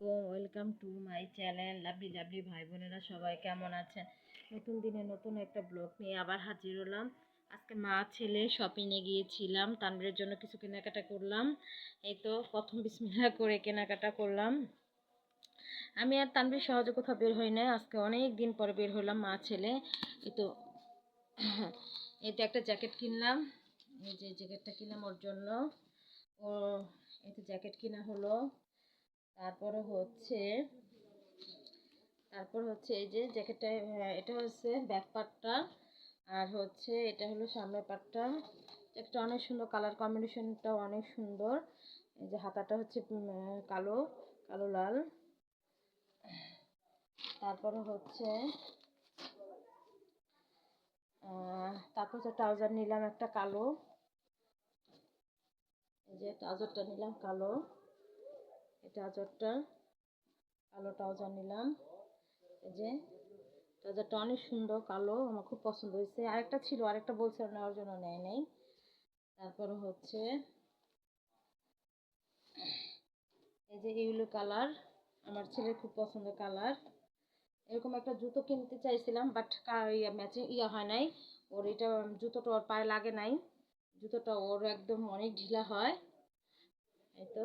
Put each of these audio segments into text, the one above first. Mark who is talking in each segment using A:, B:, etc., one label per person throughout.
A: আলাইকুম welcome to my channel lovely lovely ভাই বোনেরা সবাই কেমন আছেন? নতুন দিনে নতুন একটা ব্লগ নিয়ে আবার হাজির হলাম। আজকে মা ছেলে শপিংয়ে গিয়েছিলাম তানবীরের জন্য কিছু কেনাকাটা করলাম। এই তো প্রথম বিসমিল্লা করে কেনাকাটা করলাম। আমি আর তানবীর সহজে কোথাও বের হই না আজকে অনেক দিন পরে বের হলাম মা ছেলে। এই তো এই তো একটা জ্যাকেট কিনলাম। এই যে জ্যাকেটটা কিনলাম ওর জন্য। ও, এই তো জ্যাকেট কিনা হলো। তারপরে হচ্ছে তারপর হচ্ছে এই যে জ্যাকেটটা হ্যাঁ, এটা হচ্ছে ব্যাক পার্টটা আর হচ্ছে এটা হলো সামনের পার্টটা একটা অনেক সুন্দর কালার কম্বিনেশনটাও অনেক সুন্দর। এই যে হাতাটা হচ্ছে কালো কালো লাল। তারপরে হচ্ছে তারপর হচ্ছে ট্রাউজার নিলাম একটা কালো। এই যে ট্রাউজারটা নিলাম কালো। ট্রাউজারটা, কালো ট্রাউজার নিলাম। এই যে, ট্রাউজারটা অনেক সুন্দর কালো, আমার খুব পছন্দ হয়েছে। আরেকটা ছিল, আরেকটা বলছিল নেওয়ার জন্য নেয় নেই। তারপরে হচ্ছে, এই যে ইউলো কালার, আমার ছেলের খুব পছন্দ কালার। এরকম একটা জুতো কিনতে চাইছিলাম, বাট ম্যাচিং ইয়া হয় নাই। ওর এটা, জুতোটা ওর পায়ে লাগে নাই। জুতোটা ওর একদম অনেক ঢিলা হয়। এই তো।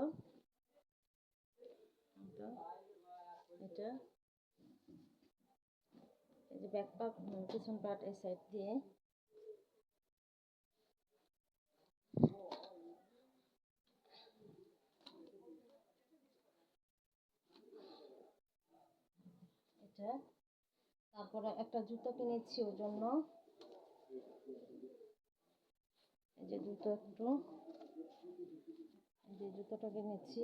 A: তো এটা। এই যে ব্যাক পার্ট পিছন পার্ট এই সাইড দিয়ে। এটা। তারপরে একটা জুতো কিনেছি ওর জন্য। এই যে জুতো একটু। যে জুতোটা কিনেছি।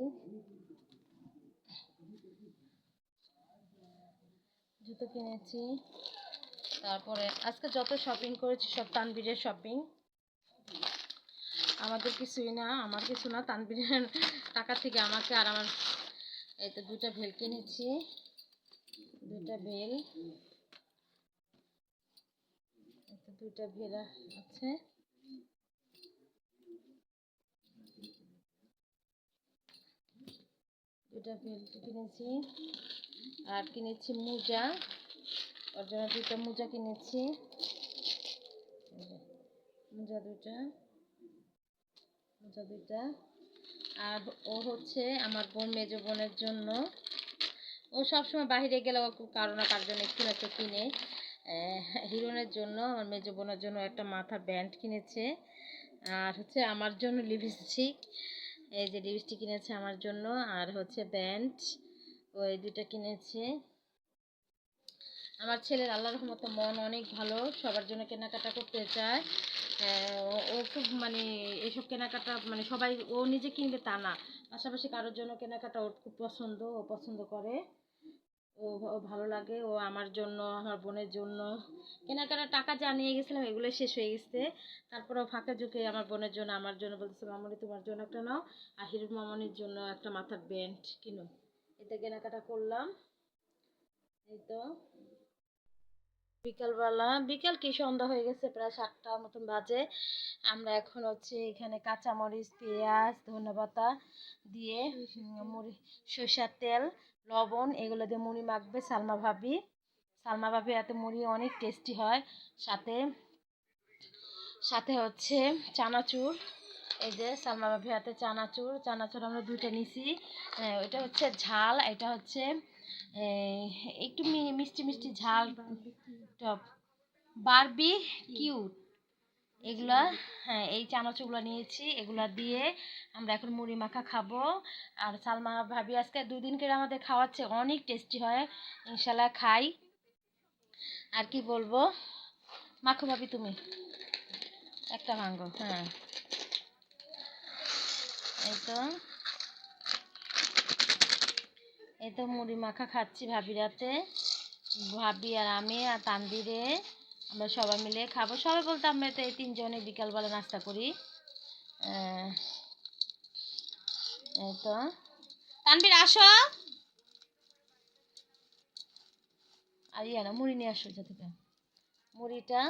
A: জুতো কিনেছি। তারপরে আজকে যত শপিং করেছি, সব তানবীরের শপিং আমাদের কিছুই না, আমার কিছু না তানবীরের টাকা থেকে আমাকে আর আমার এই তো দুটা ভেল কিনেছি। দুটা ভেল। দুটা ভেল আছে। দুটা বেল্ট কিনেছি। আর কিনেছি মোজা। ওর জন্য দুটো মোজা কিনেছি। মোজা দুটা মোজা দুটা আর ও হচ্ছে আমার বোন, মেজো বোনের জন্য। ও সবসময় বাইরে গেলে ও কারও না কার জন্য একটু একটু কিনে। হিরোনের জন্য, আমার মেজো বোনের জন্য একটা মাথার ব্যান্ড কিনেছে। আর হচ্ছে আমার জন্য লিপস্টিক। এই যে লিপস্টিক কিনেছে আমার জন্য, আর হচ্ছে ব্যান্ড ওই দুটো কিনেছে। আমার ছেলের আল্লাহ রহমতে মন অনেক ভালো, সবার জন্য কেনাকাটা করতে চায়। ও- ও খুব মানে এইসব কেনাকাটা মানে সবাই, ও নিজে কিনবে তা না। পাশাপাশি কারোর জন্য কেনাকাটা ওর খুব পছন্দ, ও পছন্দ করে। ভালো লাগে। ও আমার জন্য, আমার বোনের জন্য। কেনাকাটা টাকা যা নিয়ে গেছিলাম, এগুলো শেষ হয়ে গেছে। তারপরেও ফাঁকা ঝুঁকে আমার বোনের জন্য, আমার জন্য বলতেছে, মামনি, তোমার জন্য একটা নাও। আর হিরুর মামনির জন্য একটা মাথার ব্যান্ড কিনো। এটা কেনাকাটা করলাম। এই তো। বিকালবেলা বিকাল কি সন্ধ্যা হয়ে গেছে? প্রায় সাতটার মতন বাজে। আমরা এখন হচ্ছে এখানে কাঁচামরিচ পেঁয়াজ ধনেপাতা দিয়ে মুড়ি সরষার তেল লবণ এগুলো দিয়ে মুড়ি মাখবে সালমা ভাবি। সালমা ভাবি এতে মুড়ি অনেক টেস্টি হয়। সাথে সাথে হচ্ছে চানাচুর। এই যে সালমা ভাবি হাতে চানাচুর। চানাচুর আমরা দুইটা নিছি। আহ, ওইটা হচ্ছে ঝাল এটা হচ্ছে একটু মিষ্টি মিষ্টি ঝাল টপ। Barbie cute. এগুলা হ্যাঁ এই চানাচুরগুলো নিয়েছি, এগুলা দিয়ে আমরা এখন মুড়ি মাখা খাব। আর সালমা ভাবি আজকে দুই দিন করে আমাদের খাওয়াচ্ছে, অনেক টেস্টি হয়। ইনশাল্লাহ খাই। আর কি বলব? মাখো ভাবি তুমি। একটা ভাঙ্গো হ্যাঁ। এই তো। এই তো মুড়ি মাখা খাচ্ছি ভাবি রাতে। ভাবি আর আমি আর তানবিরে আমরা সবাই মিলে খাব। সবাই বলতে আমরা তো এই তিনজনে বিকালবেলা নাস্তা করি। তো। তানবির আসো। আর ইয়ে না, মুড়ি নিয়ে আসো থেকে মুড়িটা।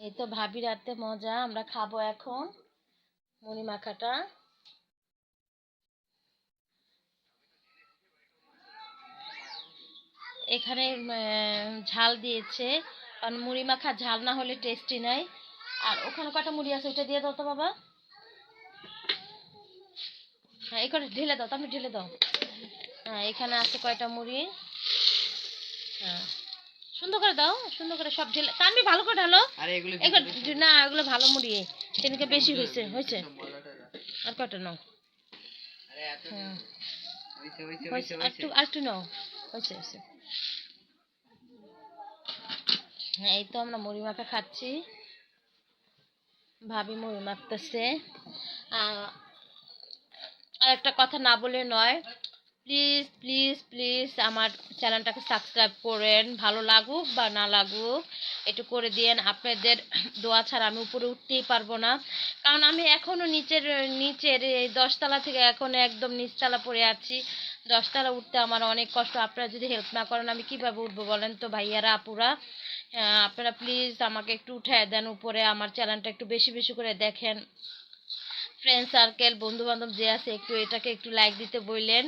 A: এই তো ভাবি রাতে মজা, আমরা খাব এখন মুড়ি মাখাটা। এখানে ঝাল দিয়েছে। কারণ মুড়ি মাখা ঝাল না হলে টেস্টি নাই। আর ওখানে কটা মুড়ি আছে ওইটা দিয়ে দাও তো বাবা। হ্যাঁ করে ঢেলে দাও তুমি ঢেলে দাও। হ্যাঁ এখানে আছে কয়টা মুড়ি। হ্যাঁ সুন্দর করে দাও সুন্দর করে সব ঢেলে তানবি ভালো করে ঢালো।
B: আরে এগুলো
A: এগুলো না এগুলো ভালো মুড়ি। সেদিনকে বেশি হয়েছে হয়েছে। আর কটা নাও?
B: আরে এত
A: হুম
B: হইছে হইছে
A: হয়েছে
B: হইছে
A: আর একটু আর একটু নাও। হয়েছে হয়েছে হ্যাঁ, এই তো আমরা মুড়ি মাখা খাচ্ছি। ভাবি মুড়ি মাখতেছে। আর একটা কথা না বলে নয়। প্লিজ প্লিজ প্লিজ আমার চ্যানেলটাকে সাবস্ক্রাইব করেন। ভালো লাগুক বা না লাগুক, একটু করে দিয়েন। আপনাদের দোয়া ছাড়া আমি উপরে উঠতেই পারব না। কারণ আমি এখনও নিচের নিচের এই দশতলা থেকে এখনও একদম নিচতলা পড়ে আছি। দশতলা উঠতে আমার অনেক কষ্ট। আপনারা যদি হেল্প না করেন, আমি কীভাবে উঠবো বলেন তো ভাইয়ারা, আপুরা? আপনারা প্লিজ আমাকে একটু উঠায় দেন উপরে, আমার চ্যানেলটা একটু বেশি বেশি করে দেখেন। ফ্রেন্ড সার্কেল বন্ধু বান্ধব যে আছে, একটু এটাকে একটু লাইক দিতে বললেন।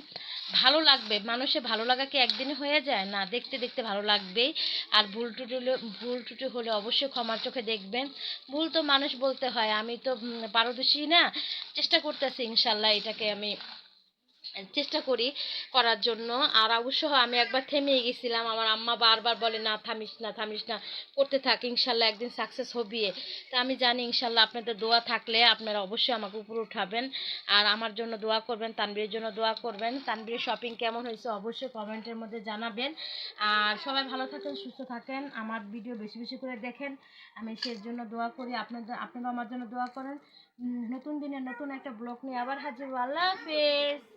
A: ভালো লাগবে। মানুষের ভালো লাগা কি একদিনে হয়ে যায়? না, দেখতে দেখতে ভালো লাগবেই আর ভুল টুটি ভুল টুটি হলে অবশ্যই ক্ষমার চোখে দেখবেন। ভুল তো মানুষ বলতে হয়। আমি তো পারদর্শী না। চেষ্টা করতেছি ইনশাল্লাহ এটাকে আমি চেষ্টা করি করার জন্য। আর অবশ্য আমি একবার থেমে গেছিলাম। আমার আম্মা বারবার বলে, না, থামিস না থামিস না, করতে থাক, ইনশাল্লাহ একদিন সাকসেস হবি তা আমি জানি ইনশাল্লাহ আপনাদের দোয়া থাকলে আপনারা অবশ্যই আমাকে উপরে উঠাবেন। আর আমার জন্য দোয়া করবেন তানবীরের জন্য দোয়া করবেন। তানবীরের শপিং কেমন হয়েছে অবশ্যই কমেন্টের মধ্যে জানাবেন। আর সবাই ভালো থাকেন, সুস্থ থাকেন। আমার ভিডিও বেশি বেশি করে দেখেন। আমি সেই জন্য দোয়া করি। আপনাদের আপনারা আমার জন্য দোয়া করেন। নতুন দিনে নতুন একটা ব্লগ নিয়ে আবার হাজির। আল্লাহ হাফেজ।